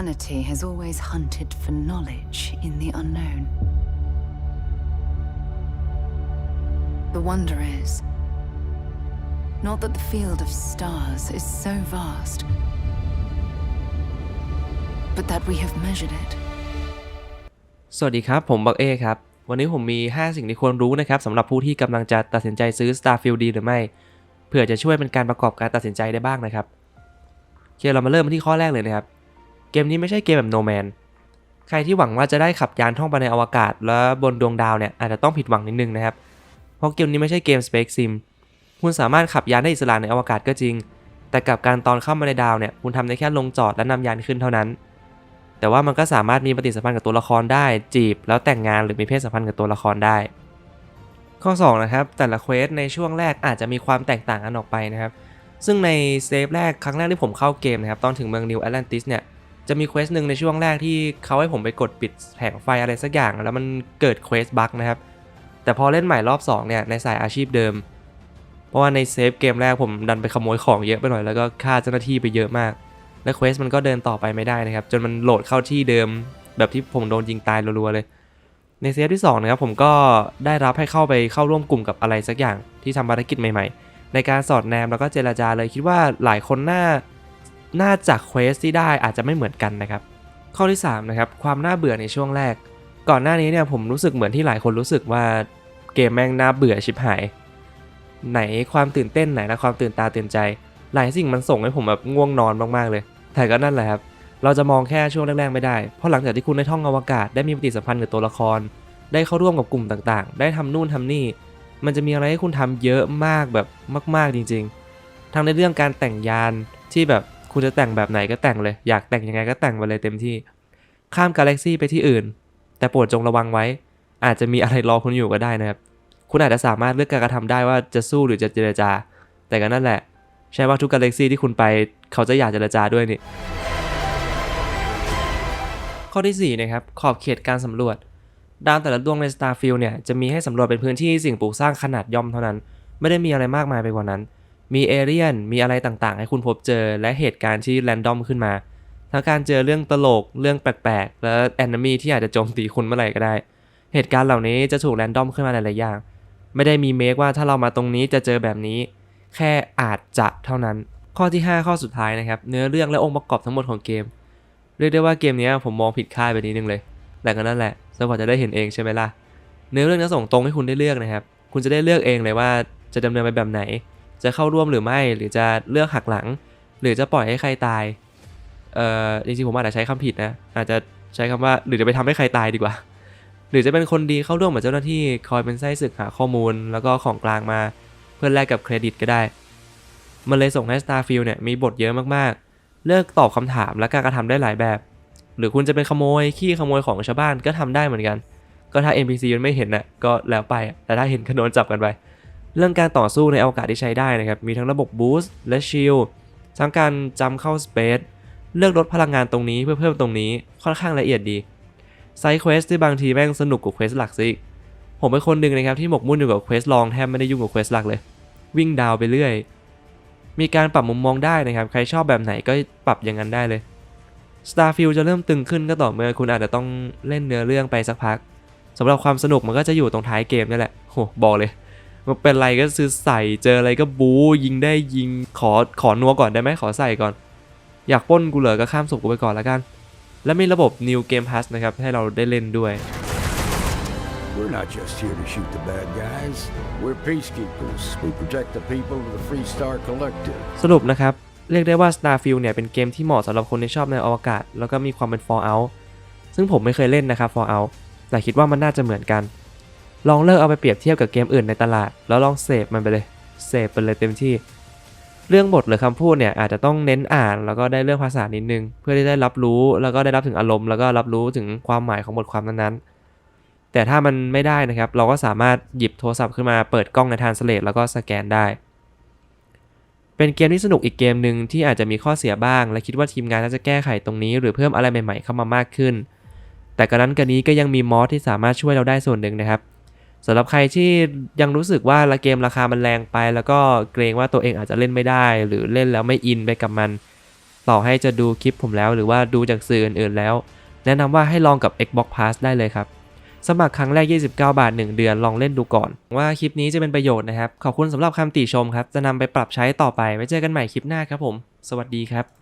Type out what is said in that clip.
Humanity has always hunted for knowledge in the unknown. The wonder is not that the field of stars is so vast, but that we have measured it. สวัสดีครับ ผมบักเอครับ วันนี้ผมมี 5 สิ่งที่ควรรู้นะครับสำหรับผู้ที่กำลังจะตัดสินใจซื้อ Starfield ดีหรือไม่ เพื่อจะช่วยเป็นการประกอบการตัดสินใจได้บ้างนะครับโอเคเรามาเริ่มที่ข้อแรกเลยนะครับ เกมนี้ไม่ใช่เกมแบบ No Man ใครที่หวังว่าจะได้ขับยานท่องไปในอวกาศ แล้วบนดวงดาวเนี่ยอาจจะต้องผิดหวังนิดนึงนะครับ เพราะเกมนี้ไม่ใช่เกม Space Sim คุณสามารถขับยานได้อิสระในอวกาศก็จริง แต่กับการตอนเข้ามาในดาวเนี่ยคุณทำได้แค่ลงจอดและนำยานขึ้นเท่านั้น แต่ว่ามันก็สามารถมีปฏิสัมพันธ์กับตัวละครได้ จีบ แล้วแต่งงานหรือมีเพศสัมพันธ์กับตัวละครได้ ข้อ2นะครับแต่ละเควสในช่วงแรกอาจจะมีความแตกต่างกันออกไปนะครับซึ่งในเซฟแรกครั้งแรกที่ผมเข้าเกมนะครับตอนถึงเมืองนิวแอตแลนติสเนี่ย จะมีเควสหนึ่งในช่วงแรกที่เขาให้ผมไปกดปิดแผงไฟอะไรสักอย่าง แล้วมันเกิดเควสบั๊กนะครับ แต่พอเล่นใหม่รอบ2เนี่ยในสายอาชีพเดิม เพราะว่าในเซฟเกมแรกผมดันไปขโมยของเยอะไปหน่อยแล้วก็ฆ่าเจ้าหน้าที่ไปเยอะมาก และเควสมันก็เดินต่อไปไม่ได้นะครับ จนมันโหลดเข้าที่เดิม แบบที่ผมโดนยิงตายรัวๆเลย ในเซฟที่2นะครับผมก็ได้รับให้เข้าไปเข้าร่วมกลุ่มกับอะไรสักอย่างที่ทำภารกิจใหม่ ๆ ในการสอดแนมแล้วก็เจรจาเลยคิดว่าหลายคนน่า น่าจากเควสที่ได้อาจจะไม่เหมือนกันนะครับ ข้อที่3นะครับความน่าเบื่อในช่วงแรก ก่อนหน้านี้เนี่ยผมรู้สึกเหมือนที่หลายคนรู้สึกว่าเกมแม่งน่าเบื่อชิบหาย ไหนความตื่นเต้นไหนและความตื่นตาตื่นใจ หลายสิ่งมันส่งให้ผมแบบง่วงนอนมากๆเลยแต่ก็นั่นแหละครับเราจะมองแค่ช่วงแรกๆไม่ได้ เพราะหลังจากที่คุณได้ท่องอวกาศ ได้มีปฏิสัมพันธ์กับตัวละคร ได้เข้าร่วมกับกลุ่มต่างๆ ได้ทำนู่นทำนี่ มันจะมีอะไรให้คุณทำเยอะมากแบบมาก ๆจริง ๆ ทั้งในเรื่องการแต่งยานที่แบบ คุณจะแต่งแบบไหนก็แต่งเลย อยากแต่งยังไงก็แต่งไปเลยเต็มที่ ข้ามกาแล็กซี่ไปที่อื่น แต่โปรดจงระวังไว้ อาจจะมีอะไรรอคุณอยู่ก็ได้นะครับ คุณอาจจะสามารถเลือกการกระทำได้ว่าจะสู้หรือจะเจรจา แต่ก็นั่นแหละ ใช่ว่าทุกกาแล็กซี่ที่คุณไป เขาจะอยากเจรจาด้วยนี่ ข้อที่4นะครับ ขอบเขตการสำรวจ ดาวแต่ละดวงใน Starfield เนี่ย จะมีให้สำรวจเป็นพื้นที่สิ่งปลูกสร้างขนาดย่อมเท่านั้น ไม่ได้มีอะไรมากมายไปกว่านั้น มีเอเรียน มีอะไรต่างๆ ให้คุณพบเจอและเหตุการณ์ที่แรนดอมขึ้นมา ทั้งการเจอเรื่องตลก เรื่องแปลกๆ และแอนนมีที่อาจจะโจมตีคุณเมื่อไหร่ก็ได้ เหตุการณ์เหล่านี้จะถูกแรนดอมขึ้นมาหลายๆอย่าง ไม่ได้มีเมคว่าถ้าเรามาตรงนี้จะเจอแบบนี้ แค่อาจจะเท่านั้น ข้อที่ 5 ข้อสุดท้ายนะครับ เนื้อเรื่องและองค์ประกอบทั้งหมดของเกม เรียกได้ว่าเกมนี้ผมมองผิดคาดไปนิดนึงเลย แต่ก็นั่นแหละสวัสจะได้เห็นเองใช่ไหมล่ะ เนื้อเรื่องจะส่งตรงให้คุณได้เลือกนะครับ คุณจะได้เลือกเองเลยว่าจะดำเนินไปแบบไหน จะเข้าร่วมหรือไม่ หรือจะเลือกหักหลัง หรือจะปล่อยให้ใครตาย เอ่อจริงๆผมอาจจะใช้คำผิดนะ อาจจะใช้คำว่าหรือจะไปทำให้ใครตายดีกว่า หรือจะเป็นคนดีเข้าร่วมกับเจ้าหน้าที่คอยเป็นไส้ศึกหาข้อมูล แล้วก็ของกลางมาเพื่อแลกกับเครดิตก็ได้ มันเลยส่งให้ Starfield เนี่ยมีบทเยอะมากๆ เลือกตอบคำถามและการกระทำได้หลายแบบ หรือคุณจะเป็นขโมยขี้ขโมยของชาวบ้านก็ทำได้เหมือนกัน ก็ถ้า NPC มันไม่เห็นน่ะก็แล้วไปแต่ถ้าเห็นก็โดนจับกันไป เรื่องการต่อสู้ในอวกาศที่ใช้ได้นะครับ มีทั้งระบบบูสต์และชิลทั้งการจำเข้าสเปซเลือกลดพลังงานตรงนี้เพื่อเพิ่มตรงนี้ค่อนข้างละเอียดดีไซเควสที่บางทีแม่งสนุกกว่าเควสหลักซิอีกผมเป็นคนหนึ่งนะครับที่หมกมุ่นอยู่กับเควสลองแทบไม่ได้ยุ่งกับเควสหลักเลย วิ่งดาวไปเรื่อย มีการปรับมุมมองได้นะครับ ใครชอบแบบไหนก็ปรับอย่างนั้นได้เลย Starfield จะเริ่มตึงขึ้นก็ต่อเมื่อคุณอาจจะต้องเล่นเนื้อเรื่องไปสักพักสำหรับความสนุกมันก็จะอยู่ตรงท้ายเกมนี่แหละโหบอกเลย มันเป็นอะไรก็ซื้อใส่เจออะไรก็บู๊ยิงได้ยิงขอขอนัวก่อนได้ไหมขอใส่ก่อน อยากปล้นกูเหรอก็ข้ามศพกูไปก่อนแล้วกัน และมีระบบ New Game Pass นะครับ ให้เราได้เล่นด้วย We're not just here to shoot the bad guys. We're peacekeepers. We protect the people of the Free Star Collective. สรุปนะครับ เรียกได้ว่า Starfield เนี่ยเป็นเกมที่เหมาะสำหรับคนที่ชอบในอวกาศ แล้วก็มีความเป็น Fallout ซึ่งผมไม่เคยเล่นนะครับ Fallout แต่คิดว่ามันน่าจะเหมือนกัน ลองเลิกเอาไปเปรียบเทียบกับเกมอื่นในตลาด แล้วลองเสพมันไปเลยเสพไปเลยเต็มที่ เรื่องบทหรือคำพูดเนี่ยอาจจะต้องเน้นอ่านแล้วก็ได้เรื่องภาษานิดนึง เพื่อที่ได้รับรู้แล้วก็ได้รับถึงอารมณ์ แล้วก็รับรู้ถึงความหมายของบทความนั้นๆ แต่ถ้ามันไม่ได้นะครับ เราก็สามารถหยิบโทรศัพท์ขึ้นมาเปิดกล้องในทานสเลตแล้วก็สแกนได้ เป็นเกมที่สนุกอีกเกมหนึ่งที่อาจจะมีข้อเสียบ้าง และคิดว่าทีมงานน่าจะแก้ไขตรงนี้ หรือเพิ่มอะไรใหม่ๆเข้ามามากขึ้น แต่กระนั้นกันนี้ก็ยังมีมอสที่สามารถช่วยเราได้ส่วนหนึ่งนะครับ สำหรับใครที่ยังรู้สึกว่าละเกมราคามันแรงไป แล้วก็เกรงว่าตัวเองอาจจะเล่นไม่ได้ หรือเล่นแล้วไม่อินไปกับมัน ต่อให้จะดูคลิปผมแล้ว หรือว่าดูจากสื่ออื่นๆแล้ว แนะนำว่าให้ลองกับ Xbox Pass ได้เลยครับ สมัครครั้งแรก 29 บาท 1 เดือนลองเล่นดูก่อน ว่าคลิปนี้จะเป็นประโยชน์นะครับ ขอบคุณสำหรับคำติชมครับ จะนำไปปรับใช้ต่อไปไว้เจอกันใหม่คลิปหน้าครับผม สวัสดีครับ